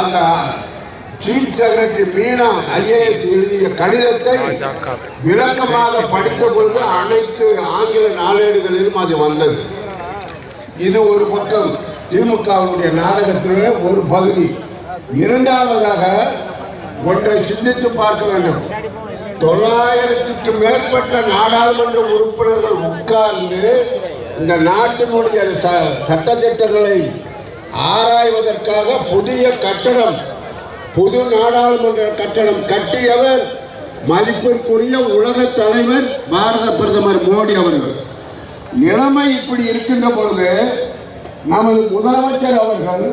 அந்த chief secretary Meena IAS எழுதிய கடிதத்தை விளக்கமாக படித்த பொழுது அனைத்து ஆங்கில நாளேடுகளிலும் அது வந்தது. இது ஒரு பக்கம் திமுகவுடைய நாடகத்தினுடைய ஒரு பகுதி. இரண்டாவதாக ஒன்றை சிந்தித்து பார்க்க வேண்டும். தொள்ளாயிரத்துக்கு மேற்பட்ட நாடாளுமன்ற உறுப்பினர்கள் உட்கார்ந்து இந்த நாட்டினுடைய சட்டத்திட்டங்களை ஆராய்வதற்காக புதிய கட்டடம் புது நாடாளுமன்ற கட்டடம் கட்டியவர் மதிப்பிற்குரிய உலக தலைவர் பாரத பிரதமர் மோடி அவர்கள். நிலைமை இப்படி இருக்கின்ற பொழுது நமது முதலமைச்சர் அவர்கள்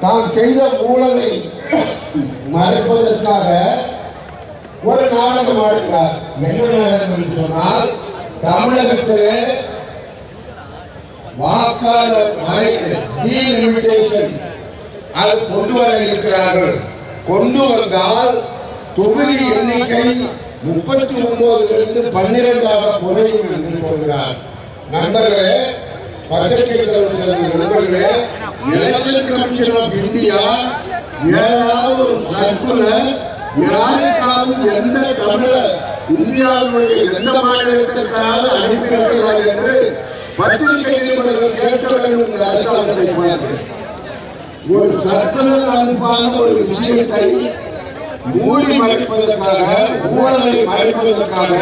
தான் செய்த ஊழலை மறைப்பதற்காக ஒரு நாடகம் ஆடுகிறார். என்ன நாடகம் என்று சொன்னால் தமிழகத்திலே வாக்காளர் டீலிமிட்டேஷன் அதை கொண்டு வர இருக்கிறார்கள். கொண்டு வந்தால் தொகுதி எண்ணிக்கை முப்பத்தி ஒன்பதிலிருந்து பன்னிரெண்டாக குறையும் என்று சொல்கிறார். நண்பர்களே பத்திரிகைகளுடைய நண்பர்களே எலெக்ஷன் கமிஷன் ஆஃப் இந்தியா ஏதாவது ஒரு சர்க்குலர் யாருக்காவது எந்த தமிழர் இந்தியாவினுடைய எந்த மாநிலத்திற்காக அனுப்பியிருக்கிறது என்று பத்திரிகை நிருபர்கள் கேட்க வேண்டும் என்ற அரசாங்கத்தை ஒரு சர்க்குலர் அனுப்பாத ஒரு விஷயத்தை மூடி மறைப்பதற்காக ஊழலை மறைப்பதற்காக